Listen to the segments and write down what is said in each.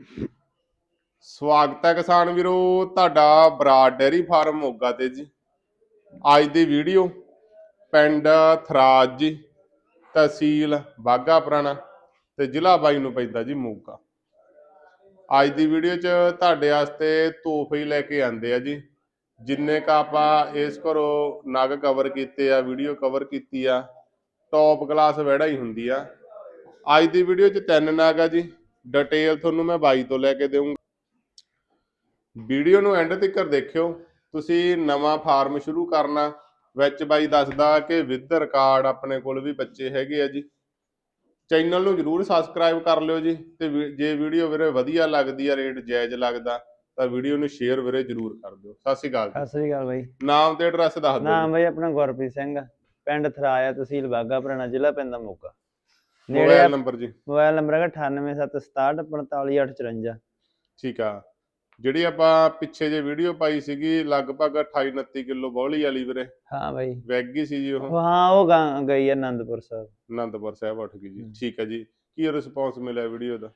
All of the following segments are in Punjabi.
ਸਵਾਗਤ ਹੈ ਕਿਸਾਨ ਵੀਰੋ, ਤੁਹਾਡਾ ਬਰਾਡ ਡੇਅਰੀ ਫਾਰਮ ਮੋਗਾ ਤੇ ਜੀ। ਅੱਜ ਦੀ ਵੀਡੀਓ ਪਿੰਡ ਥਰਾਜ ਜੀ, ਤਹਿਸੀਲ ਬਾਗਾ ਪੁਰਾਣਾ ਤੇ ਜ਼ਿਲ੍ਹਾ ਬਾਈ ਨੂੰ ਪੈਂਦਾ ਜੀ ਮੋਗਾ। ਅੱਜ ਦੀ ਵੀਡੀਓ 'ਚ ਤੁਹਾਡੇ ਵਾਸਤੇ ਤੋਹਫੇ ਲੈ ਕੇ ਆਂਦੇ ਆ ਜੀ। ਜਿੰਨੇ ਕ ਆਪਾਂ ਇਸ ਘਰੋਂ ਨਗ ਕਵਰ ਕੀਤੇ ਆ, ਵੀਡੀਓ ਕਵਰ ਕੀਤੀ ਆ ਟੌਪ ਕਲਾਸ ਵੜਾ ਹੀ ਹੁੰਦੀ ਆ। ਅੱਜ ਦੀ ਵੀਡੀਓ 'ਚ ਤਿੰਨ ਨਗ ਆ ਜੀ। ਡਿਟੇਲ ਤੁਹਾਨੂੰ ਮੈਂ ਬਾਈ ਤੋਂ ਲੈ ਕੇ ਦੇਵਾਂਗਾ ਵੀਡੀਓ ਨੂੰ ਐਂਡ ਤੱਕ ਦੇਖਿਓ। ਤੁਸੀਂ ਨਵਾਂ ਫਾਰਮ ਸ਼ੁਰੂ ਕਰਨਾ ਵਿੱਚ ਬਾਈ ਦੱਸਦਾ ਕਿ ਵਿਦ ਰਿਕਾਰਡ ਆਪਣੇ ਕੋਲ ਵੀ ਬੱਚੇ ਹੈਗੇ ਆ ਜੀ। ਚੈਨਲ ਨੂੰ ਜਰੂਰ ਸਬਸਕ੍ਰਾਈਬ ਕਰ ਲਿਓ ਜੀ ਤੇ ਜੇ ਵੀਡੀਓ ਵੀਰੇ ਵਧੀਆ ਲੱਗਦੀ ਆ ਰੇਟ ਜਾਇਜ਼ ਲੱਗਦਾ ਤਾਂ ਵੀਡੀਓ ਨੂੰ ਸ਼ੇਅਰ ਵੀਰੇ ਜਰੂਰ ਕਰ ਦਿਓ। ਸਤਿ ਸ਼੍ਰੀ ਅਕਾਲ ਸਤਿ ਸ੍ਰੀ ਅਕਾਲ ਬਾਈ। ਨਾਮ ਤੇ ਐਡਰੈਸ ਦੱਸ ਦਿਓ ਨਾਮ ਬਾਈ ਆਪਣਾ ਗੁਰਪ੍ਰੀਤ ਸਿੰਘ ਪਿੰਡ ਥਰਾਇਆ ਤਹਿਸੀਲ ਬਾਗਾ ਪੁਰਾਣਾ ਜ਼ਿਲ੍ਹਾ ਪੈਂਦਾ ਮੋਗਾ। ਮੋਬਾਈਲ ਨੰਬਰ ਜੀ। ਮੋਬਾਈਲ ਨੰਬਰ ਹੈਗਾ 9876645854 ਠੀਕ ਆ। ਜਿਹੜੀ ਆਪਾਂ ਪਿੱਛੇ ਜੇ ਵੀਡੀਓ ਪਾਈ ਸੀਗੀ ਲਗਭਗ 28 29 ਕਿਲੋ ਬੌਲੀ ਵਾਲੀ ਵੀਰੇ। ਹਾਂ ਬਾਈ। ਵੈਗ ਸੀ ਜੀ ਉਹ। ਹਾਂ ਉਹ ਗਈ ਆ ਆਨੰਦਪੁਰ ਸਾਹਿਬ। ਆਨੰਦਪੁਰ ਸਾਹਿਬ ਉੱਠ ਗਈ ਜੀ। ਠੀਕ ਹੈ ਜੀ। ਕੀ ਰਿਸਪੌਂਸ ਮਿਲਿਆ ਵੀਡੀਓ ਦਾ?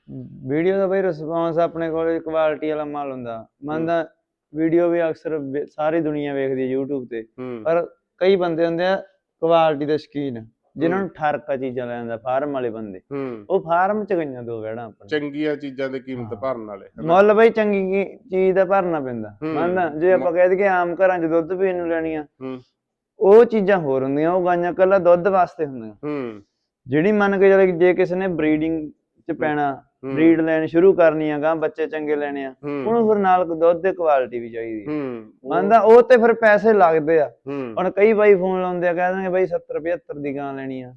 ਵੀਡੀਓ ਦਾ ਬਾਈ ਰਿਸਪੌਂਸ ਆਪਣੇ ਕੋਲ ਕੁਆਲਿਟੀ ਵਾਲਾ ਮਾਲ ਹੁੰਦਾ। ਮੰਨਦਾ ਵੀਡੀਓ ਵੀ ਅਕਸਰ ਸਾਰੀ ਦੁਨੀਆ ਵੇਖਦੀ ਹੈ YouTube ਤੇ। ਪਰ ਕਈ ਬੰਦੇ ਹੁੰਦੇ ਆ ਕੁਆਲਿਟੀ ਦੇ ਸ਼ੌਕੀਨ। ਜਿਨ੍ਹਾਂ ਨੂੰ ਠਰਕਾ ਚੀਜ਼ਾਂ ਲੈਂਦਾ ਫਾਰਮ ਵਾਲੇ ਬੰਦੇ ਹੂੰ। ਉਹ ਫਾਰਮ ਚ ਗਈਆਂ ਦੋ ਵੜਾ ਆਪਣੇ ਚੰਗੀਆਂ ਚੀਜ਼ਾਂ ਦੇ ਕੀਮਤ। ਭਰਨ ਵਾਲੇ ਹਨਾ? ਮੁੱਲ ਬਈ ਚੰਗੀ ਕੀ- ਚੀਜ਼ ਦਾ ਭਰਨਾ ਪੈਂਦਾ ਹੂੰ। ਮੰਨਦਾ? ਜੇ ਆਪਾਂ ਕਹਿ ਦਈਏ ਆਮ ਘਰਾਂ 'ਚ ਦੁੱਧ ਪੀਣ ਨੂੰ ਲੈਣੀਆਂ ਹੂੰ। ਉਹ ਚੀਜ਼ਾਂ ਹੋਰ ਹੁੰਦੀਆਂ ਉਹ ਗਾਈਆਂ ਕੱਲਾ ਦੁੱਧ ਵਾਸਤੇ ਹੁੰਦੀਆਂ। ਹੂੰ। ਜਿਹੜੀ ਮੰਨ ਕੇ ਚੱਲੇ ਜੇ ਕਿਸੇ ਨੇ ਬਰੀਡਿੰਗ 'ਚ ਪੈਣਾ ਬਰੀਡ ਲੈਣ ਸ਼ੁਰੂ ਕਰਨੀ ਆ ਗਾਂ ਬੱਚੇ ਚੰਗੇ ਲੈਣੇ ਆ। ਹੂੰ। ਉਹਨੂੰ ਫਿਰ ਨਾਲ ਦੁੱਧ ਦੀ ਕੁਆਲਿਟੀ ਵੀ ਚਾਹੀਦੀ ਹੈ। ਮੰਨਦਾ ਉਹ ਤੇ ਫਿਰ ਪੈਸੇ ਲੱਗਦੇ ਆ। ਹੁਣ ਕਈ ਬਾਈ ਫੋਨ ਲਾਉਂਦੇ ਆ ਕਹਿੰਦੇ ਬਈ 70 75 ਦੀ ਗਾਂ ਲੈਣੀ ਆ।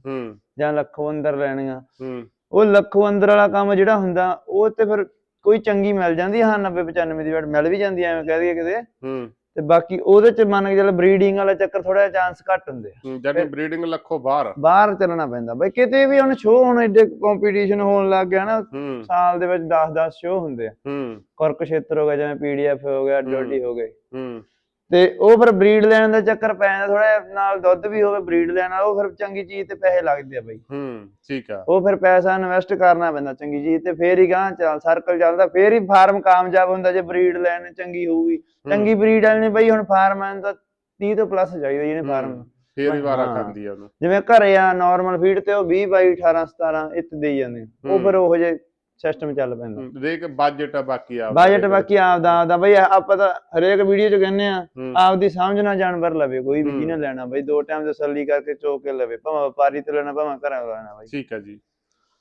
ਜਾਂ ਲੱਖੋਂ ਅੰਦਰ ਲੈਣੀਆਂ ਹੂੰ। ਉਹ ਲੱਖੋਂ ਅੰਦਰ ਵਾਲਾ ਕੰਮ ਜਿਹੜਾ ਹੁੰਦਾ ਉਹ ਤੇ ਫਿਰ ਕੋਈ ਚੰਗੀ ਮਿਲ ਜਾਂਦੀ ਆ, ਹਾਂ 90 95 ਦੀ ਵਾਟ ਮਿਲ ਵੀ ਜਾਂਦੀ ਆ, ਐਵੇਂ ਕਹਿ ਦਈਏ ਕਿਤੇ। ਹੂੰ। ਤੇ ਬਾਕੀ ਉਹਦੇ ਚ ਮੰਨ ਕੇ ਚੱਲ ਬਰੀਡਿੰਗ ਵਾਲਾ ਚੱਕਰ ਥੋੜਾ ਜਿਹਾ ਚਾਂਸ ਘੱਟ ਹੁੰਦੇ ਆ। ਜਾਨੀ ਬਰੀਡਿੰਗ ਲੱਖੋ ਬਾਹਰ। ਬਾਹਰ ਚੱਲਣਾ ਪੈਂਦਾ। ਬਈ ਕਿਤੇ ਵੀ ਹੁਣ ਸ਼ੋਅ ਹੁਣ ਐਡੇ ਕੰਪੀਟੀਸ਼ਨ ਹੋਣ ਲੱਗ ਗਿਆ ਨਾ ਸਾਲ ਦੇ ਵਿੱਚ 10 10 ਸ਼ੋਅ ਹੁੰਦੇ ਆ। ਹੂੰ। ਕੁਰਕਸ਼ੇਤਰ ਹੋ ਗਿਆ ਜਿਵੇਂ ਪੀਡੀਐਫ ਹੋ ਗਿਆ ਡੋਡੀ ਹੋ ਗਏ। ਹੂੰ। ਤੇ ਉਹ ਫਿਰ ਬਰੀਡ ਲੈਣ ਦਾ ਚੱਕਰ ਪੈ ਜਾਂਦਾ ਥੋੜਾ ਨਾਲ ਦੁੱਧ ਵੀ ਹੋਵੇ ਬਰੀਡ ਲੈਣ ਨਾਲ ਉਹ ਫਿਰ ਚੰਗੀ ਚੀਜ਼ ਤੇ ਪੈਸੇ ਲੱਗਦੇ ਆ ਬਈ ਹੂੰ ਠੀਕ ਆ ਉਹ ਫਿਰ ਪੈਸਾ ਇਨਵੈਸਟ ਕਰਨਾ ਪੈਂਦਾ ਚੰਗੀ ਚੀਜ਼ ਤੇ ਫੇਰ ਹੀ ਗਾਂ ਚੱਲ ਸਰਕਲ ਚੱਲਦਾ ਫੇਰ ਹੀ ਫਾਰਮ ਕਾਮਯਾਬ ਹੁੰਦਾ ਜੇ ਬਰੀਡ ਲੈਣ ਚੰਗੀ ਹੋਊਗੀ ਚੰਗੀ ਬਰੀਡ ਵਾਲੇ ਨੇ ਬਈ ਹੁਣ ਫਾਰਮ ਐਨ ਤਾਂ 30 ਤੋਂ ਪਲੱਸ ਚਾਹੀਦਾ ਜਿਹਨੇ। ਫਾਰਮ ਫੇਰ ਹੀ ਵਾਰਾ। ਖਾਂਦੀ ਆ ਉਹਨੂੰ ਜਿਵੇਂ ਘਰੇ ਆ ਨਾਰਮਲ ਫੀਡ ਤੇ ਉਹ 20 ਬਾਈ 18 17 ਇੱਤ ਦੇਈ ਜਾਂਦੇ ਆ। ਉਹ। ਫਿਰ ਉਹੋ ਜੇ ਸਿਸਟਮ ਚੱਲ ਪੈਂਦਾ। ਦੇਖ ਬਜਟ ਆ ਬਾਕੀ ਆ ਬਜਟ ਬਾਕੀ ਆਪਦਾ ਆਪਦਾ ਬਈ ਆਪਾਂ ਤਾਂ ਹਰੇਕ ਵੀਡੀਓ 'ਚ ਕਹਿੰਦੇ ਆ ਹੂੰ। ਆਪਦੀ ਸਮਝਣਾ ਜਾਨਵਰ ਲਵੇ ਕੋਈ ਵੀ। ਜਿਹਨੇ ਲੈਣਾ ਬਈ ਦੋ ਟਾਈਮ ਤਸੱਲੀ ਕਰਕੇ ਚੋ ਕੇ ਲਵੇ ਭਾਵੇਂ ਵਪਾਰੀ ਤੋਂ ਲੈਣਾ ਭਾਵੇਂ ਘਰਾਂ ਲੈਣਾ ਬਈ। ਠੀਕ ਆ ਜੀ।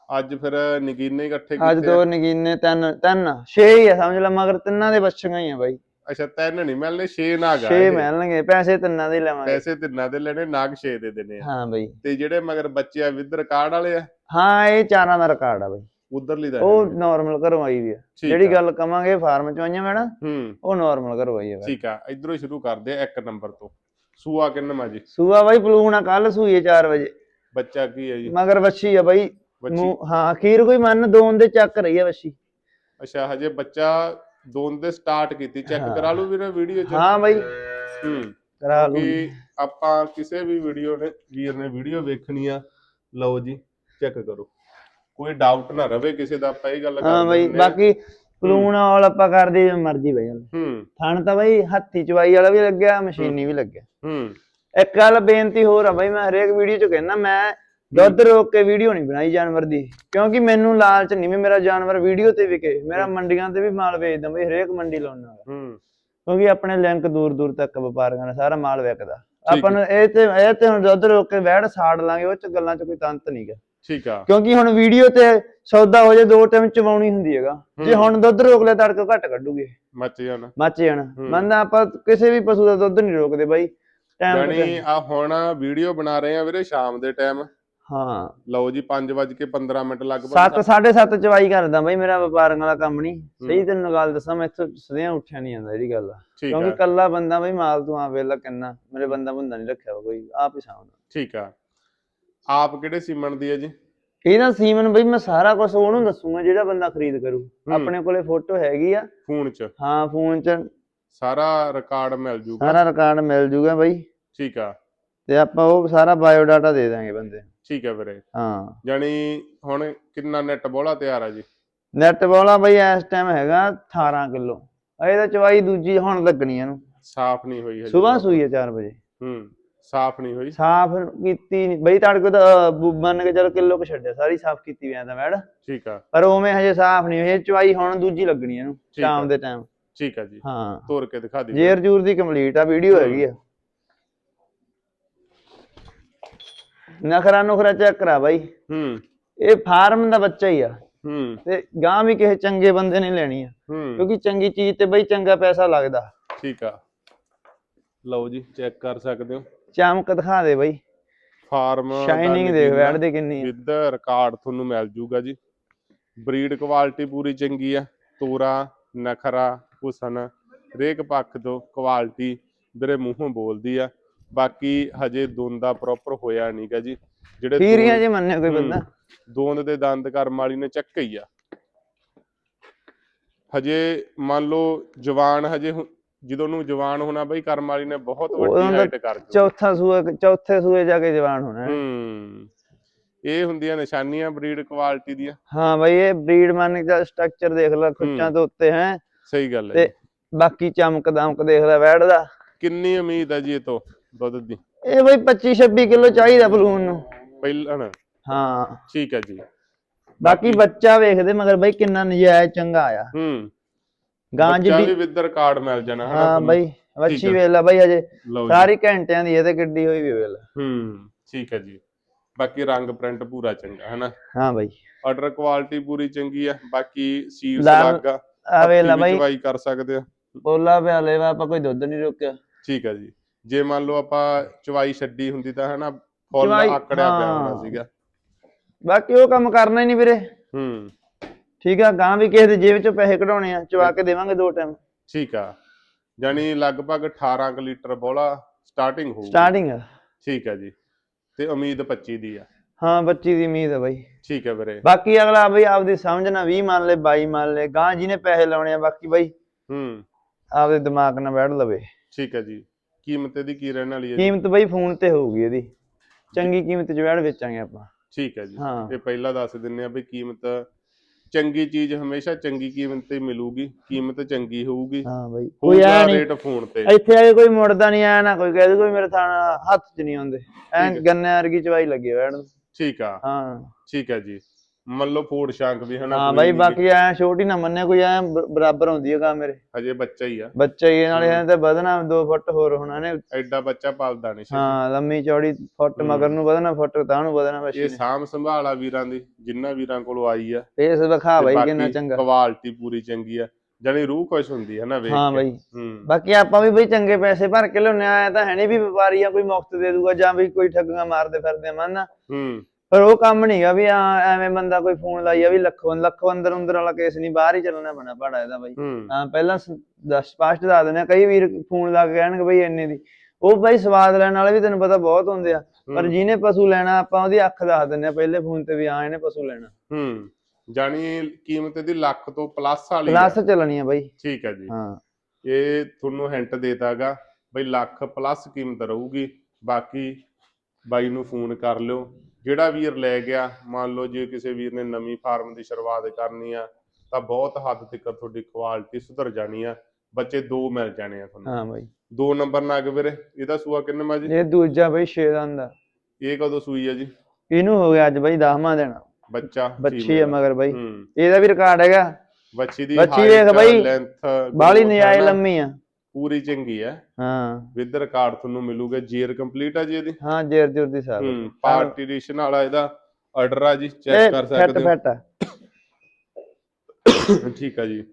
ਅੱਜ ਫਿਰ ਨਗੀਨੇ ਇਕੱਠੇ ਅੱਜ ਕੀਤੇ ਆ? ਦੋ ਨਗੀਨੇ ਤਿੰਨ ਤਿੰਨ ਛੇ ਹੀ ਆ ਸਮਝ ਲੈ ਮਗਰ ਤਿੰਨਾਂ ਦੇ ਬੱਚੀਆਂ ਹੀ ਆ ਬਾਈ। ਅੱਛਾ ਤਿੰਨ ਨਹੀਂ ਮਿਲਨੇ 6 ਨਾਗ ਆ ਛੇ ਇਹ। ਮਿਲਣਗੇ ਪੈਸੇ ਤਿੰਨਾਂ ਦੇ ਲਵਾਂਗੇ। ਪੈਸੇ ਤਿੰਨਾਂ ਦੇ ਲੈਣੇ ਨਾਗ 6 ਦੇ ਦੇਣੇ ਆ। ਹਾਂ ਬਾਈ। ਤੇ ਜਿਹੜੇ ਮਗਰ ਬੱਚੇ ਆ ਵਿਦ ਰਿਕਾਰਡ ਵਾਲੇ ਆ? ਹਾਂ ਇਹ ਚਾਰਾਂ ਦਾ ਰਿਕਾਰਡ ਆ ਬਾਈ। ਉਧਰਲੀ ਦਾ ਉਹ ਨਾਰਮਲ ਘਰੋਂ ਆਈ ਵੀ ਆ। ਜਿਹੜੀ। ਗੱਲ ਕਵਾਂਗੇ ਫਾਰਮ ਚੋਂ ਆਈਆਂ ਹੂੰ। ਉਹ ਨਾਰਮਲ ਘਰੋਂ ਆਈ ਆ ਠੀਕ ਆ ਇਧਰੋਂ ਸ਼ੁਰੂ ਕਰਦੇ ਆ ਇੱਕ ਨੰਬਰ ਤੋਂ। ਸੂਆ ਕਿੰਨਾ ਜੀ? ਸੂਆ ਬਾਈ ਪਲੂਣਾ ਕੱਲ ਸੂਈ 4 ਵਜੇ। ਬੱਚਾ ਕੀ ਹੈ ਜੀ? ਮਗਰ ਵੱਛੀ ਆ ਬਾਈ। ਹਾਂ ਅਖੀਰ ਕੋਈ ਮੰਨ ਦੋਨ ਦੇ ਚੱਕ ਰਹੀ ਆ ਵੱਛੀ। ਅੱਛਾ ਹਜੇ ਬੱਚਾ ਦੋਨ ਦੇ ਸਟਾਰਟ ਕੀਤੀ ਚੈੱਕ। ਕਰਾ ਲਓ ਵੀਰੇ ਵੀਡੀਓ ਚ? ਹਾਂ ਬਾਈ। ਹੂੰ। ਕਰਾ ਲੂ ਆਪਾਂ ਕਿਸੇ ਵੀ ਵੀਡੀਓ ਨੇ ਵੀਰ ਨੇ ਵੀਡੀਓ ਵੇਖਣੀ ਆ। ਲਓ ਜੀ ਚੈੱਕ ਕਰੋ। ਕੋਈ ਡਾਊਟ ਨਾ ਰਵੇ ਕਿਸੇ ਦਾ ਆਪਾਂ ਇਹ ਗੱਲ ਹਾਂ ਕਰਦੇ ਬਾਈ ਹੁੰਦੇ ਆ। ਬਾਕੀ ਪਲੂਣਾ ਵਾਲ ਆਪਾਂ ਕਰਦੇ ਜਿਵੇਂ ਮਰਜ਼ੀ ਬਾਈ ਹੂੰ। ਥਣ ਤਾਂ ਬਾਈ ਹੱਥੀ ਚਵਾਈ ਵਾਲਾ ਵੀ ਲੱਗਿਆ ਮਸ਼ੀਨੀ ਵੀ ਲੱਗਿਆ। ਹੂੰ। ਇੱਕ ਗੱਲ ਬੇਨਤੀ ਹੋਰ ਆ ਬਾਈ ਮੈਂ ਹਰੇਕ ਵੀਡੀਓ 'ਚ ਕਹਿੰਦਾ ਮੈਂ ਦੁੱਧ ਰੋਕ ਕੇ ਵੀਡੀਓ ਨਹੀਂ ਬਣਾਈ ਜਾਨਵਰ ਦੀ ਕਿਉਂਕਿ ਮੈਨੂੰ ਲਾਲਚ ਨਹੀਂ ਵੀ ਮੇਰਾ ਜਾਨਵਰ ਵੀਡੀਓ ਤੇ ਵਿਕੇ ਮੇਰਾ ਮੰਡੀਆਂ ਤੇ ਵੀ ਮਾਲ ਵੇਚਦਾ ਬਈ ਹਰੇਕ ਮੰਡੀ ਲਾਉਣਾ ਹੂੰ। ਕਿਉਂਕਿ ਆਪਣੇ ਲਿੰਕ ਦੂਰ ਦੂਰ ਤੱਕ ਵਪਾਰੀਆਂ ਦਾ ਸਾਰਾ ਮਾਲ ਵਿਕਦਾ। ਆਪਾਂ ਨੂੰ ਇਹ ਤੇ ਇਹ ਤੇ ਹੁਣ ਦੁੱਧ ਰੋਕ ਕੇ ਵਹਿੜ ਸਾੜ ਲਾਂਗੇ ਉਹ ਚ ਗੱਲਾਂ 'ਚ ਕੋਈ ਤੰਤ ਨਹੀਂਗਾ ਠੀਕ ਆ। ਕਿਉਂਕਿ ਹੁਣ ਵੀਡੀਓ ਤੇ ਸੌਦਾ ਹੋ ਜੇ ਦੋ ਟਾਈਮ ਚਵਾਉਣੀ ਹੁੰਦੀ ਹੈਗਾ। ਜੇ ਹੁਣ ਦੁੱਧ ਰੋਕ ਲਿਆ ਤੜਕੇ ਘੱਟ ਕੱਢੂਗੇ। ਮੱਚ ਜਾਣਾ। ਮੱਚ ਜਾਣਾ। ਮੰਨਦਾ ਆਪਾਂ ਕਿਸੇ ਵੀ ਪਸ਼ੂ ਦਾ ਦੁੱਧ ਨਹੀਂ ਰੋਕਦੇ ਬਾਈ। ਟਾਈਮ ਯਾਨੀ ਆ ਹੁਣ ਵੀਡੀਓ ਬਣਾ ਰਹੇ ਆ ਵੀਰੇ ਸ਼ਾਮ ਦੇ ਟਾਈਮ ਹਾਂ। ਲਓ ਜੀ 5:15 ਮਿੰਟ ਲਗਭਗ ਸੱਤ ਸਾਢੇ ਸੱਤ ਚਵਾਈ ਕਰਦਾ ਬਾਈ ਮੇਰਾ ਵਪਾਰਾਂ ਵਾਲਾ ਕੰਮ ਨਹੀਂ। ਸਹੀ ਤੈਨੂੰ ਗੱਲ ਦੱਸਾਂ ਮੈਂ ਇੱਥੋਂ ਸਦਿਆਂ ਉੱਠਿਆ ਨਹੀਂ ਜਾਂਦਾ ਜਿਹੜੀ ਗੱਲ। ਆ ਕਿਉਂਕਿ ਕੱਲਾ ਬੰਦਾ ਬਈ ਮਾਲ ਤੂੰ ਆ ਵੇਲਾ ਕਿੰਨਾ। ਮੇਰੇ ਬੰਦਾ ਬੰਦਾ ਨਹੀਂ ਰੱਖਿਆ ਕੋਈ ਆਪ ਹੀ ਸਾਂਭਦਾ ਠੀਕ ਆ। ਆਪ ਕਿਹੜੇ ਸੀਮਨ ਦੀ ਹੈ ਜੀ? ਇਹਦਾ ਸੀਮਨ ਬਈ ਮੈਂ ਸਾਰਾ ਕੁਝ ਉਹਨੂੰ ਦੱਸੂਗਾ ਜਿਹੜਾ ਬੰਦਾ ਖਰੀਦ ਕਰੂ। ਆਪਣੇ ਕੋਲੇ ਫੋਟੋ ਹੈਗੀ ਆ। ਫੋਨ 'ਚ? ਹਾਂ ਫੋਨ 'ਚ। ਸਾਰਾ ਰਿਕਾਰਡ ਮਿਲ ਜੂਗਾ। ਸਾਰਾ ਰਿਕਾਰਡ ਮਿਲ ਜੂਗਾ ਬਈ। ਠੀਕ ਆ। ਤੇ ਆਪਾਂ ਉਹ ਸਾਰਾ ਬਾਇਓ ਡਾਟਾ ਦੇ ਦਾਂਗੇ ਬੰਦੇ। ਠੀਕ ਹੈ ਵੀਰੇ। ਹਾਂ। ਯਾਨੀ ਹੁਣ ਕਿੰਨਾ ਨੈਟ ਬੋਲਾ ਤਿਆਰ ਆ ਜੀ? ਨੈਟ ਵਾਲਾ ਬਈ ਇਸ ਟਾਈਮ ਹੈਗਾ 18 ਕਿਲੋ। ਇਹਦਾ ਚਵਾਈ ਦੂਜੀ ਹੁਣ ਲੱਗਣੀ ਇਹਨੂੰ। ਸਾਫ਼ ਨਹੀਂ ਹੋਈ ਹਜੇ। ਸਵੇਰ ਸੂਈ ਹੈ 4 ਵਜੇ। ਹੂੰ। ਸਾਫ਼ ਨਹੀਂ ਹੋਈ। ਸਾਫ਼ ਕੀਤੀ ਨੀ ਬਈ ਕੋਲ ਤਾਂ ਮੰਨ ਕੇ ਚਲੋ ਕਿਲੋ ਕੁ ਛੱਡਿਆ ਸਾਰੀ ਸਾਫ਼ ਕੀਤੀ ਵੀ ਤਾਂ ਮੈਡ ਠੀਕ ਆ। ਪਰ ਉਵੇਂ ਹਜੇ ਸਾਫ਼ ਨਹੀਂ ਹੋਈ ਇਹ ਚਵਾਈ ਹੁਣ ਦੂਜੀ ਲੱਗਣੀ ਇਹਨੂੰ ਠੀਕ ਸ਼ਾਮ। ਦੇ ਟਾਈਮ ਠੀਕ ਆ ਜੀ। ਹਾਂ। ਤੋਰ ਕੇ ਦਿਖਾ ਦਿਓ। ਜੇਰ ਜੂਰ ਦੀ ਕੰਪਲੀਟ ਆ ਵੀਡੀਓ ਹੈਗੀ ਆ। ਨਖਰਾ ਨੁਖਰਾ ਚੈੱਕ ਕਰਾ ਬਾਈ। ਹੂੰ। ਇਹ ਫਾਰਮ ਦਾ ਬੱਚਾ ਹੀ ਆ। ਹੂੰ। ਤੇ ਗਾਂ ਵੀ ਕਿਸੇ ਚੰਗੇ ਬੰਦੇ ਨੇ ਲੈਣੀ ਆ। ਹੂੰ। ਕਿਉਂਕਿ ਚੰਗੀ ਚੀਜ਼ ਤੇ ਬਈ ਚੰਗਾ ਪੈਸਾ ਲੱਗਦਾ। ਠੀਕ ਆ। ਲਓ ਜੀ ਚੈੱਕ ਕਰ ਸਕਦੇ ਹੋ। ਚਮਕ ਦਿਖਾ ਦੇ ਬਈ। ਫਾਰਮ ਸ਼ਾਈਨਿੰਗ ਦੇਖ ਵੈੜ ਦੇ ਕਿੰਨੀ ਆ। ਵਿਦ ਰਿਕਾਰਡ ਤੁਹਾਨੂੰ ਮਿਲ ਜੂਗਾ ਜੀ। ਬਰੀਡ ਕੁਆਲਿਟੀ ਪੂਰੀ ਚੰਗੀ ਆ। ਤੋਰਾ ਨਖਰਾ ਹੁਸਨ ਹਰੇਕ ਪੱਖ ਤੋਂ ਕੁਆਲਿਟੀ ਵੀਰੇ ਮੂੰਹੋਂ ਬੋਲਦੀ ਆ। ਬਾਕੀ ਹਜੇ ਦੋਨ ਦਾ ਪ੍ਰੋਪਰ ਹੋਇਆ ਨਹੀਂਗਾ ਜੀ। ਜਿਹੜੇ ਦੋਂਦ- ਜੇ ਮੰਨੇ ਕੋਈ ਬੰਦਾ? ਹੂੰ, ਦੋਂਦ ਦੇ ਦੰਦ ਕਰਮ ਵਾਲੀ ਨੇ ਚੱਕ ਹੀ ਆ। ਹਜੇ ਮੰਨ ਲਓ ਜਵਾਨ ਹਜੇ ਹੁ- ਜਦੋਂ ਨੂੰ ਜਵਾਨ ਹੋਣਾ ਬਈ ਕਰਮ ਵਾਲੀ ਨੇ ਬਹੁਤ ਉਹਨਾਂ ਵੱਡੀ ਦਾ ਹਾਈਟ ਕਰ ਦਿੱਤੀ। ਚੌਥਾ ਸੂਏ ਚੌਥੇ ਸੂਏ ਜਾ ਕੇ ਜਵਾਨ ਹੋਣਾ ਹੈ। ਇਹ ਹੁੰਦੀਆਂ ਨਿਸ਼ਾਨੀਆਂ ਬਰੀਡ ਕੁਆਲਿਟੀ ਦੀਆਂ। ਹਾਂ ਬਈ ਇਹ ਬਰੀਡ ਮੰਨ ਕੇ ਸਟਰਕਚਰ ਦੇਖ ਲੈ ਖੁੱਚਾਂ ਤੋਂ ਉੱਤੇ ਹੈ। ਸਹੀ ਗੱਲ ਹੈ ਤੇ। ਬਾਕੀ ਚਮਕ ਦਮਕ ਦੇਖ ਲੈ ਵੈੜ ਦਾ ਕਿੰਨੀ ਉਮੀਦ ਹੈ ਜੀ ਇਹ ਤੋਂ ਦੁੱਧ ਦੀ? ਇਹ ਬਈ 25 26 ਕਿਲੋ ਚਾਹੀਦਾ ਬਲੂਨ ਨੂੰ। ਪਹਿਲਾਂ ਹਾਂ। ਠੀਕ ਹੈ ਜੀ। ਬਾਕੀ ਬੱਚਾ ਵੇਖਦੇ ਮਗਰ ਬਈ ਕਿੰਨਾ ਨਜਾਇਜ਼ ਚੰਗਾ ਆਇਆ। ਹੂੰ। ਗਾਂ ਬੱਚਾ ਜਿੱਡੀ ਵੀ ਵਿਦ ਰਿਕਾਰਡ ਮਿਲ ਜਾਣਾ ਹਨਾ ਹਾਂ ਤੁਹਾਨੂੰ। ਬਈ ਵੱਛੀ ਹੈ। ਵੇਖ ਲੈ ਬਈ ਹਜੇ। ਲਓ ਜੀ। ਸਾਰੀ ਘੰਟਿਆਂ ਦੀ ਇਹ ਤੇ ਗੱਡੀ ਹੋਈ ਵੀ ਵੇਖ ਲੈ। ਹੂੰ ਠੀਕ ਹੈ ਜੀ। ਬਾਕੀ ਰੰਗ ਪ੍ਰਿੰਟ ਪੂਰਾ ਚੰਗਾ ਹੈ ਨਾ ਹਾਂ ਬਈ। ਆਰਡਰ ਕੁਆਲਿਟੀ ਪੂਰੀ ਚੰਗੀ ਆ ਬਾਕੀ ਸੀਲਸ ਲਾਲ- ਲੱਗਾ ਆ ਵੇਖ ਲੈ ਬਈ। ਚਵਾਈ ਕਰ ਸਕਦੇ ਆ। ਪੋਲਾ ਪਿਆ ਲੈਵਾ ਆਪਾਂ ਕੋਈ ਦੁੱਧ ਨਹੀਂ ਰੋਕਿਆ। ਠੀਕ ਹੈ ਜੀ। ਜੇ ਮੰਨ ਲਓ ਆਪਾਂ ਚਵਾਈ ਛੱਡੀ ਹੁੰਦੀ ਤਾਂ ਹਨਾ ਫੁੱਲ ਚਵਾਈ- ਆਕੜਿਆ ਪਿਆ ਹੋਣਾ ਹਾਂ। ਸੀਗਾ। ਬਾਕੀ ਉਹ ਕੰਮ ਕਰਨਾ ਹੀ ਨਹੀਂ ਵੀਰੇ। ਹੂੰ। ਠੀਕ ਆ ਗਾਂ ਵੀ ਕਿਸੇ ਦੇ ਜੇਬ ਚੋਂ ਪੈਸੇ ਕਢਾਉਣੇ ਆ ਚਵਾ ਕੇ ਦੇਵਾਂਗੇ ਦੋ ਟਾਈਮ। ਠੀਕ ਆ। ਯਾਨੀ ਲਗਭਗ 18 ਕੁ ਲੀਟਰ ਬੋਲਾ ਸਟਾਰਟਿੰਗ ਹੋਊਗੀ। ਸਟਾਰਟਿੰਗ ਆ। ਠੀਕ ਹੈ ਜੀ। ਤੇ ਉਮੀਦ 25 ਦੀ ਆ। ਹਾਂ ਬੱਚੀ ਦੀ ਉਮੀਦ ਆ ਬਾਈ। ਠੀਕ ਹੈ ਵੀਰੇ। ਬਾਕੀ ਅਗਲਾ ਬਈ ਆਪਦੀ ਸਮਝ ਨਾਲ 20 ਮੰਨ ਲੈ 22 ਮੰਨ ਲੈ ਗਾਂ ਜਿਹਨੇ ਪੈਸੇ ਲਾਉਣੇ ਆ ਬਾਕੀ ਬਾਈ ਹੂੰ। ਆਪਦੇ ਦਿਮਾਗ ਨਾਲ ਬੈਠ ਲਵੇ। ਠੀਕ ਹੈ ਜੀ। ਕੀਮਤ ਇਹਦੀ ਕੀ ਰਹਿਣ ਵਾਲੀ ਹੈ ਜੀ? ਕੀਮਤ ਬਈ ਫੋਨ ਤੇ ਹੋਊਗੀ ਇਹਦੀ। ਚੰਗੀ ਕੀਮਤ ਬੈਠ ਵੇਚਾਂਗੇ ਆਪਾਂ। ਠੀਕ ਹੈ ਜੀ। ਇਹ ਪਹਿਲਾਂ ਦੱਸ ਦਿੰਨੇ ਆ ਵੀ ਕੀਮਤ ਚੰਗੀ ਚੀਜ਼ ਹਮੇਸ਼ਾ ਚੰਗੀ ਕੀਮਤ ਤੇ ਮਿਲੂਗੀ ਕੀਮਤ ਚੰਗੀ ਹੋਊਗੀ। ਹਾਂ ਬਾਈ ਕੋਈ ਹੋਊਗਾ ਆ ਨਹੀਂ। ਰੇਟ ਫੋਨ ਤੇ। ਇੱਥੇ ਆ ਕੇ ਕੋਈ ਮੁੜਦਾ ਨਹੀਂ ਆਇਆ ਨਾ ਕੋਈ ਕਹਦੇ ਕੋਈ ਮੇਰੇ ਥਾਣਾ ਹੱਥ 'ਚ ਨਹੀਂ ਆਉਂਦੇ। ਐ। ਗੰਨੇ ਵਰਗੀ ਚਵਾਈ ਲੱਗੀ ਨੂੰ ਠੀਕ ਆ। ਹਾਂ। ਠੀਕ ਹੈ ਜੀ। ਮੰਨ ਲਓ ਫੂਡ ਸ਼ਾਂਕ ਵੀ ਹਨਾ ਹਾਂ ਬਾਈ ਬਾਕੀ ਐ ਛੋਟੀ ਨਾ ਮੰਨੇ ਕੋਈ ਐ ਬਰਾਬਰ ਹੁੰਦੀ ਹੈ ਗਾ ਮੇਰੇ। ਹਜੇ ਬੱਚਾ ਹੀ ਆ। ਬੱਚਾ ਹੀ ਨਾਲੇ ਐ ਤੇ ਵਧਣਾ 2 ਫੁੱਟ ਹੋਰ ਹੋਣਾ ਨੇ। ਐਡਾ ਬੱਚਾ ਪਾਲਦਾ ਨਹੀਂ ਹਾਂ ਲੰਮੀ ਚੌੜੀ ਫੁੱਟ ਮਗਰ ਨੂੰ ਵਧਣਾ ਫੁੱਟ ਤਾਂ ਨੂੰ ਵਧਣਾ ਬੱਚੀ ਇਹ ਸਾਂਭ ਸੰਭਾਲ ਵੀਰਾਂ ਦੀ ਜਿੰਨਾ ਵੀਰਾਂ ਕੋਲੋਂ ਆਈ ਆ। ਫੇਸ ਵਿਖਾ ਬਾਈ ਕਿੰਨਾ ਚੰਗਾ। ਕੁਆਲਿਟੀ ਪੂਰੀ ਚੰਗੀ ਆ। ਜਾਨੀ ਰੂਹ ਖੁਸ਼ ਹੁੰਦੀ ਹੈ ਨਾ ਵੇਖ ਹਾਂ ਕੇ। ਬਾਈ। ਬਾਕੀ ਆਪਾਂ ਵੀ ਬਈ ਚੰਗੇ ਪੈਸੇ ਭਰ ਕੇ ਲਿਆਉਂਦੇ ਆ ਤਾਂ ਹੈ ਨਹੀਂ ਵੀ ਵਪਾਰੀ ਆ ਕੋਈ ਮੁਫਤ ਦੇ ਦੂਗਾ ਜਾਂ ਵੀ ਕੋਈ ਠੱਗੀਆਂ ਮਾਰਦੇ ਫਿਰਦੇ ਆ ਮੰਨ ਹੂੰ। ਪਰ ਉਹ ਕੰਮ ਨਹੀਂਗਾ ਵੀ ਆ ਐਵੇਂ ਬੰਦਾ ਕੋਈ ਫੋਨ ਲਾਈ ਆ ਵੀ ਲੱਖੋਂ ਲੱਖੋਂ ਅੰਦਰ ਅੰਦਰ ਵਾਲਾ ਕੇਸ ਨਹੀਂ ਬਾਹਰ ਹੀ ਚੱਲਣਾ ਬਣਾ ਪੜਾ ਇਹਦਾ ਬਾਈ। ਹੂੰ। ਪਹਿਲਾਂ ਸਪਸ਼ਟ ਦੱਸ ਦਿੰਦੇ ਆ ਕਈ ਵੀਰ ਫੋਨ ਲਾ ਕੇ ਕਹਿਣਗੇ ਬਈ ਇੰਨੇ ਦੀ। ਉਹ ਬਾਈ ਸਵਾਦ ਲੈਣ ਵਾਲੇ ਵੀ ਤੈਨੂੰ ਪਤਾ ਬਹੁਤ ਹੁੰਦੇ ਆ ਪਰ। ਜਿਹਨੇ ਪਸ਼ੂ ਲੈਣਾ ਆਪਾਂ ਉਹਦੀ ਅੱਖ ਦੱਸ ਦਿੰਦੇ ਆ ਪਹਿਲੇ ਫੋਨ ਤੇ ਵੀ ਹਾਂ ਇਹਨੇ ਪਸ਼ੂ ਲੈਣਾ। ਹੂੰ ਜਾਨੀ ਕੀਮਤ ਇਹਦੀ ਲੱਖ ਤੋਂ ਪਲੱਸ ਵਾਲੀ ਆ। ਪਲੱਸ ਚੱਲਣੀ ਆ ਬਾਈ। ਠੀਕ ਹੈ ਜੀ। ਹਾਂ। ਇਹ ਤੁਹਾਨੂੰ ਹਿੰਟ ਦੇਤਾਗਾ ਬਈ ਲੱਖ ਪਲੱਸ ਕੀਮਤ ਰਹੂਗੀ ਬਾਕੀ ਬਾਈ ਨੂੰ ਫੋਨ ਕਰ ਲਿਓ। ਜਿਹੜਾ ਵੀਰ ਲੈ ਗਿਆ ਮੰਨ ਲਓ ਜੇ ਕਿਸੇ ਵੀਰ ਨੇ ਨਵੀਂ ਫਾਰਮ ਦੀ ਸ਼ੁਰੂਆਤ ਕਰਨੀ ਆ ਤਾਂ ਬਹੁਤ ਹੱਦ ਤੱਕ ਤੁਹਾਡੀ ਕੁਆਲਿਟੀ ਸੁਧਰ ਜਾਣੀ ਆ। ਬੱਚੇ ਦੋ ਮਿਲ ਜਾਣੇ ਆ ਤੁਹਾਨੂੰ। ਹਾਂ ਬਾਈ। ਦੋ ਨੰਬਰ ਨਗ ਵੀਰੇ ਇਹਦਾ ਸੂਆ ਕਿੰਨਾ ਜੀ? ਇਹ ਦੂਜਾ ਬਾਈ 6 ਦਾ ਹੁੰਦਾ। ਇਹ ਕਦੋਂ ਸੂਈ ਆ ਜੀ? ਇਹਨੂੰ ਹੋ ਗਿਆ ਅੱਜ ਬਾਈ 10ਵਾਂ ਦੇਣਾ ਬੱਚਾ ਬੱਚੀ ਆ ਮਗਰ ਬਾਈ। ਇਹਦਾ ਵੀ ਰਿਕਾਰਡ ਹੈਗਾ। ਬੱਚੀ ਦੀ ਬੱਚੀ height, ਬਾਈ, length, ਬਾਲੀ growth ਨਜਾਇਜ਼ ਹੈ ਨਾ, ਲੰਮੀ ਆ। ਪੂਰੀ ਚੰਗੀ ਹੈ ਹਾਂ। ਵਿਦ ਰਿਕਾਰਡ ਤੁਹਾਨੂੰ ਮਿਲੂਗਾ ਜੀਰ ਕੰਪਲੀਟ ਆ ਜੀ ਇਹਦੀ? ਹਾਂ ਜੇਰ ਜੁਰ ਦੀ ਹੂੰ ਪਾਰਟੀ ਐਡੀਸ਼ਨ ਵਾਲਾ ਇਹਦਾ ਆਰਡਰ ਆ ਜੀ ਚੈੱਕ ਕਰ ਫੈਟ ਸਕਦੇ ਫੈਟ ਆ। ਹੋ ਠੀਕ ਆ ਜੀ।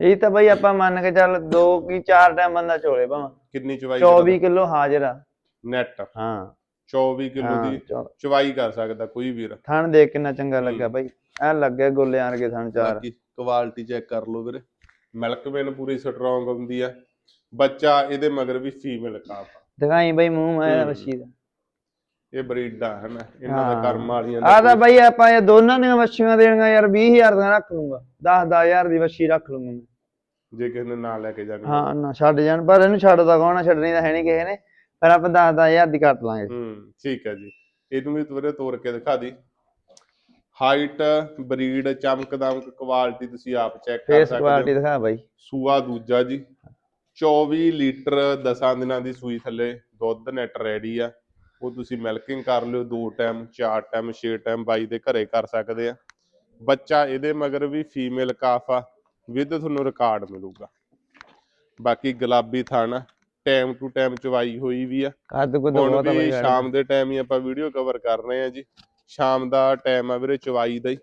ਇਹ ਤਾਂ ਬਾਈ ਆਪਾਂ ਮੰਨ ਕੇ ਚੱਲ ਦੋ ਕੀ ਚਾਰ ਟਾਈਮ ਬੰਦਾ ਚੋਲੇ ਭਾਵਾਂ। ਕਿੰਨੀ ਚਵਾਈ 24 ਕਿਲੋ ਹਾਜ਼ਰ ਆ। ਨੈਟ ਹਾਂ। 24 ਕਿਲੋ ਹਾਂ ਦੀ ਚੌ- ਚਵਾਈ ਕਰ ਸਕਦਾ ਕੋਈ ਵੀਰ। ਥਣ ਦੇਖ ਕਿੰਨਾ ਚੰਗਾ ਲੱਗਾ ਬਾਈ। ਐ ਲੱਗੇ ਗੋਲੇ ਵਰਗੇ ਥਣ ਚਾਰ। ਬਾਕੀ ਕੁਆਲਿਟੀ ਚੈੱਕ ਕਰ ਲਓ ਵੀਰੇ। ਮਿਲਕ ਵੇਨ ਪੂਰੀ ਸਟਰੋਂਗ ਹੁੰਦੀ ਆ। ਬੱਚਾ ਇਹਦੇ ਮਗਰ ਵੀ ਫੀਮੇਲ ਕਾਫ ਆ। ਦਿਖਾਈ ਬਾਈ ਮੂੰਹ ਹੂੰ। ਵੱਛੀ ਦਾ ਇਹ ਬਰੀਡ ਆ ਹਨਾ ਇਹਨਾਂ ਦਾ ਹਾਂ। ਕਰਮ ਵਾਲੀਆਂ ਆ ਤਾਂ ਬਾਈ ਆਪਾਂ ਇਹ ਦੋਨਾਂ ਦੀਆਂ ਵੱਛੀਆਂ ਦੇਣੀਆਂ ਯਾਰ 20000 ਦਾ ਰੱਖ ਲੂੰਗਾ। 10 10000 ਦੀ ਵੱਛੀ ਰੱਖ ਲੂੰਗਾ ਮੈਂ। ਜੇ ਕਿਸੇ ਨੇ ਨਾਂ ਲੈ ਕੇ ਜਾਣੀ। ਹਾਂ ਨਾ ਛੱਡ ਜਾਣ ਪਰ ਇਹਨੂੰ ਛੱਡਦਾ ਕੌਣ ਆ? ਛੱਡਣੀ ਤਾਂ ਹੈ ਨਹੀਂ ਕਿਸੇ ਨੇ। ਪਰ ਆਪਾਂ 10 10000 ਦੀ ਕੱਟ ਲਾਂਗੇ। ਹੂੰ ਠੀਕ ਹੈ ਜੀ। ਇਹਨੂੰ ਵੀ ਤਵਰੇ ਤੋੜ ਕੇ ਦਿਖਾ ਦੀ। ਹਾਈਟ ਬਰੀਡ ਚਮਕ ਦਮਕ ਕੁਆਲਿਟੀ ਤੁਸੀਂ ਆਪ ਚੈੱਕ ਕਰ ਫੇਸ ਸਕਦੇ ਕੁਆਲਿਟੀ ਹੋ ਦਿਖਾ ਬਾਈ। ਸੂਆ ਦੂਜਾ ਜੀ। 24 ਲੀਟਰ 10 ਦਿਨਾਂ ਦੀ ਸੂਈ ਥੱਲੇ ਦੁੱਧ ਨੈਟ ਰੈਡੀ ਆ। ਉਹ ਤੁਸੀਂ ਮਿਲਕਿੰਗ ਕਰ ਲਿਓ ਦੋ ਟਾਈਮ ਚਾਰ ਟਾਈਮ ਛੇ ਟਾਈਮ ਬਾਈ ਦੇ ਘਰੇ ਕਰ ਸਕਦੇ ਆ। ਬੱਚਾ ਇਹਦੇ ਮਗਰ ਵੀ ਫੀਮੇਲ ਕਾਫ ਆ ਵਿਦ ਤੁਹਾਨੂੰ ਰਿਕਾਰਡ ਮਿਲੂਗਾ। ਬਾਕੀ ਗੁਲਾਬੀ ਥਣ ਟਾਈਮ ਟੂ ਟਾਈਮ ਚਵਾਈ ਹੋਈ ਵੀ ਆ। ਕੱਦ ਬਹੁਤ ਆ ਵੀ ਬਾਈ ਸ਼ਾਮ ਦੇ ਟਾਈਮ ਹੀ ਆਪਾਂ ਵੀਡੀਓ ਕਵਰ ਕਰ ਰਹੇ ਆ ਜੀ। ਸ਼ਾਮ ਦਾ ਟਾਈਮ ਆ ਵੀਰੇ ਚਵਾਈ ਦਾ ਹੀ।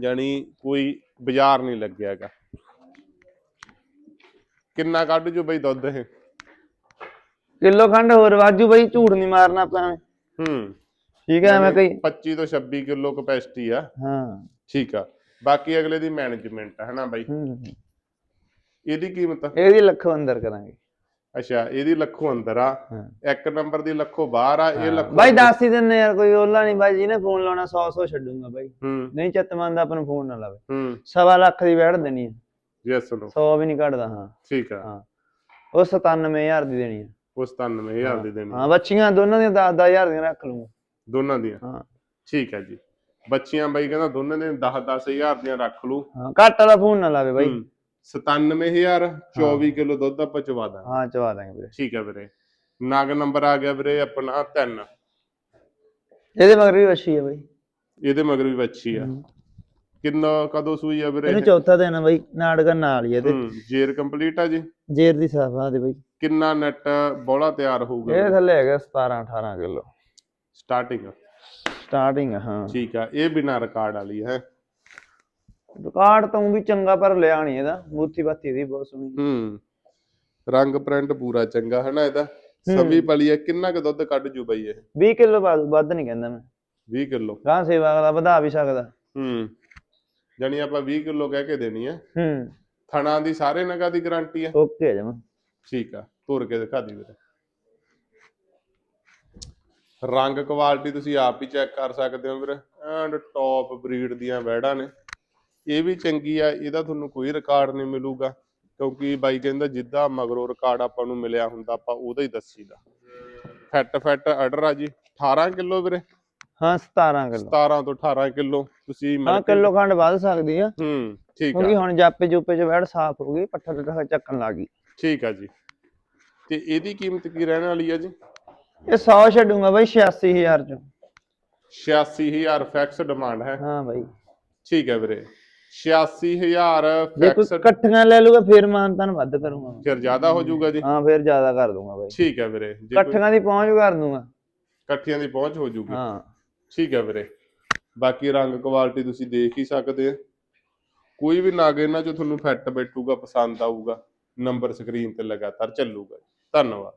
ਜਾਨੀ ਕੋਈ ਬਾਜ਼ਾਰ ਨਹੀਂ ਲੱਗਿਆਗਾ ਕਿੰਨਾ ਕੱਢ ਜੋ ਬਈ ਦੁੱਧ ਇਹ? ਕਿਲੋ ਖੰਡ ਹੋਰ ਵਾਜੂ ਬਾਈ ਝੂਠ ਨਹੀਂ ਮਾਰਨਾ ਆਪਾਂ। ਹੂੰ। ਠੀਕ ਹੈ ਐਵੇਂ ਕਈ 25 ਤੋਂ 26 ਕਿਲੋ ਕਪੈਸਿਟੀ ਆ। ਹਾਂ। ਠੀਕ ਆ। ਬਾਕੀ ਅਗਲੇ ਦੀ ਮੈਨੇਜਮੈਂਟ ਹੈ ਨਾ ਬਾਈ? ਹੂੰ। ਇਹਦੀ ਕੀਮਤ ਇਹਦੀ ਲੱਖੋਂ ਅੰਦਰ ਕਰਾਂਗੇ। ਅੱਛਾ ਇਹਦੀ ਲੱਖੋਂ ਅੰਦਰ ਆ। ਹਾਂ। ਇੱਕ ਨੰਬਰ ਦੀ ਲੱਖੋਂ ਬਾਹਰ ਆ ਇਹ ਲੱਖੋਂ ਬਾਈ ਦੱਸ ਹੀ ਦਿੰਨੇ ਯਾਰ ਕੋਈ ਓਲਾ ਨਹੀਂ ਬਾਈ ਜਿਹਨੇ ਫੋਨ ਲਾਉਣਾ 100 100 ਛੱਡੂਗਾ ਬਾਈ। ਹੂੰ। ਨਹੀਂ ਚੱਤਮੰਦ ਆਪਾਂ ਨੂੰ ਫੋਨ ਨਾ ਲਾਵੇ। ਹੂੰ। ਸਵਾ ਲੱਖ ਦੀ ਵੈੜ ਦੇਣੀ ਹੈ ਯੈਸ ਨੋ 100 ਵੀ ਨਹੀਂ ਘਟਦਾ ਹਾਂ। ਠੀਕ ਆ। ਹਾਂ। ਉਹ 97000 ਦੀ ਦੇਣੀ ਹੈ ਉਸ 97000 ਦੀ ਦੇਣੀ ਹਾਂ ਬੱਚੀਆਂ ਦੋਨਾਂ ਦੀਆਂ 10 10000 ਦੀਆਂ ਰੱਖ ਲੂੰਗਾ ਦੋਨਾਂ ਦੀਆਂ? ਹਾਂ। ਠੀਕ ਹੈ ਜੀ। ਬੱਚੀਆਂ ਬਾਈ ਕਹਿੰਦਾ ਦੋਨਾਂ ਦੇ 10 10000 ਦੀਆਂ ਰੱਖ ਲੂ ਹਾਂ ਘੱਟ ਵਾਲਾ ਫੋਨ ਨਾ ਲਾਵੇ ਬਾਈ। 97000 24 ਕਿਲੋ ਦੁੱਧ ਆਪਾਂ ਚਵਾ ਦਾਂਗੇ। ਹਾਂ ਚਵਾ ਦਾਂਗੇ ਵੀਰੇ। ਠੀਕ ਹੈ ਵੀਰੇ। ਨਗ ਨੰਬਰ ਆ ਗਿਆ ਵੀਰੇ ਆਪਣਾ 3 ਇਹਦੇ ਮਗਰ ਵੀ ਵੱਛੀ ਹੈ ਬਾਈ। ਇਹਦੇ ਮਗਰ ਵੀ ਬੱਚੀ ਆ। ਕਿੰਨਾ ਕਦੋਂ ਸੂਈ ਆ ਵੀਰੇ ਇਹਨੂੰ ਚੌਥਾ ਦੇਣਾ ਬਾਈ ਨਾੜਗਾ ਨਾਲ ਹੀ ਇਹਦੇ। ਹੂੰ ਜੇਰ ਕੰਪਲੀਟ ਆ ਜੀ? ਜੇਰ ਦੀ ਸਾਫਾ ਦੇ ਬਾਈ। ਕਿੰਨਾ ਨੈਟ ਬੋਲਾ ਤਿਆਰ ਹੋਊਗਾ? ਇਹ ਥੱਲੇ ਹੈਗਾ 17 18 ਕਿਲੋ। ਸਟਾਰਟਿੰਗ ਸਟਾਰਟਿੰਗ ਹਾਂ। ਠੀਕ ਆ ਇਹ ਬਿਨਾ ਰਿਕਾਰਡ ਵਾਲੀ ਹੈ? ਰਿਕਾਰਡ ਤਾਂ ਵੀ ਚੰਗਾ ਪਰ ਲਿਆ ਨਹੀਂ ਇਹਦਾ। ਮੂਰਤੀ ਬਾਤੀ ਇਹਦੀ ਬਹੁਤ ਸੋਹਣੀ ਹੂੰ ਰੰਗ ਪ੍ਰਿੰਟ ਪੂਰਾ ਚੰਗਾ ਹੈ ਨਾ ਇਹਦਾ ਸਭੀ ਪਲੀ ਆ ਕਿੰਨਾ ਕੁ ਦੁੱਧ ਕੱਢ ਜੂ ਬਈ ਇਹ? 20 ਕਿਲੋ ਵੱਧ ਨਹੀਂ ਕਹਿੰਦਾ ਮੈਂ। 20 ਕਿਲੋ। ਗਾਂ ਸੇਵਾ ਦਾ ਵਧਾ ਵੀ ਸਕਦਾ। ਹੂੰ। ਜਾਨੀ ਆਪਾਂ 20 ਕਿਲੋ ਕਹਿ ਕੇ ਦੇਣੀ ਹੈ ਹੂੰ। ਥਣਾ ਦੀ ਸਾਰੇ ਨਗਾ ਦੀ ਗਾਰੰਟੀ ਹੈ ਓਕੇ ਜਮਾ। ਠੀਕ ਆ ਤੋਰ ਕੇ ਦਿਖਾ ਦੀ ਵੀਰੇ। ਰੰਗ ਕੁਆਲਿਟੀ ਤੁਸੀਂ ਆਪ ਹੀ ਚੈੱਕ ਕਰ ਸਕਦੇ ਹੋ ਵੀਰੇ। ਐਂਡ ਟੌਪ ਬਰੀਡ ਦੀਆਂ ਵੈੜਾਂ ਨੇ। ਇਹ ਵੀ ਚੰਗੀ ਆ ਇਹਦਾ ਤੁਹਾਨੂੰ ਕੋਈ ਰਿਕਾਰਡ ਨਹੀਂ ਮਿਲੂਗਾ। ਕਿਉਂਕਿ ਬਾਈ ਕਹਿੰਦਾ ਜਿੱਦਾਂ ਮਗਰੋਂ ਰਿਕਾਰਡ ਆਪਾਂ ਨੂੰ ਮਿਲਿਆ ਹੁੰਦਾ ਆਪਾਂ ਉਹਦਾ ਹੀ ਦੱਸੀਦਾ। ਫੈਟ ਫੈਟ ਆਰਡਰ ਆ ਜੀ। 18 ਕਿਲੋ ਵੀਰੇ। ਹਾਂ 17 ਕਿਲੋ। 17 ਤੋਂ 18 ਕਿਲੋ ਤੁਸੀਂ ਹਾਂ ਕਿਲੋ ਖੰਡ ਵੱਧ ਸਕਦੀ ਆ। ਹੂੰ ਠੀਕ ਕਿਉਂਕਿ ਆ। ਹੁਣ ਜਾਪੇ ਜੂਪੇ ਚ ਵੈੜ ਸਾਫ਼ ਹੋ ਗਈ ਪੱਠਾ ਟੱਠਾ ਚੱਕਣ ਲੱਗ ਗਈ। ਠੀਕ ਆ ਜੀ। ਤੇ ਇਹਦੀ ਕੀਮਤ ਕੀ ਰਹਿਣ ਵਾਲੀ ਆ ਜੀ? ਇਹ 100 ਛੱਡੂਗਾ ਬਾਈ 86000 ਚ। 86000 ਫੈਕਸ ਡਿਮਾਂਡ ਹੈ। ਹਾਂ ਬਾਈ। ਠੀਕ ਹੈ ਵੀਰੇ। 86000 ਜੇ ਕੋਈ ਫੈਕਸ ਇਕੱਠੀਆਂ ਲੈ ਲੂਗਾ ਫੇਰ ਮਾਨਤਾਨ ਵੱਧ ਕਰੂੰਗਾ। ਫਿਰ ਜ਼ਿਆਦਾ ਹੋ ਜਾਊਗਾ ਜੀ? ਹਾਂ ਫੇਰ ਜ਼ਿਆਦਾ ਕਰ ਦੂੰਗਾ ਬਾਈ। ਠੀਕ ਹੈ ਵੀਰੇ। ਇਕੱਠੀਆਂ ਦੀ ਪਹੁੰਚ ਕਰ ਦੂੰਗਾ। ਇਕੱਠੀਆਂ ਦੀ ਪਹੁੰਚ ਹੋ ਜਾਊਗੀ। ਹਾਂ। ਠੀਕ ਹੈ ਵੀਰੇ। ਬਾਕੀ ਰੰਗ ਕੁਆਲਿਟੀ ਤੁਸੀਂ ਦੇਖ ਹੀ ਸਕਦੇ ਆ ਕੋਈ ਵੀ ਨਾਗ ਇਹਨਾਂ ਚੋਂ ਤੁਹਾਨੂੰ ਫਿੱਟ ਬੈਠੂਗਾ, ਪਸੰਦ ਆਊਗਾ ਨੰਬਰ ਸਕਰੀਨ ਤੇ ਲਗਾਤਾਰ ਚੱਲੂਗਾ। ਧੰਨਵਾਦ।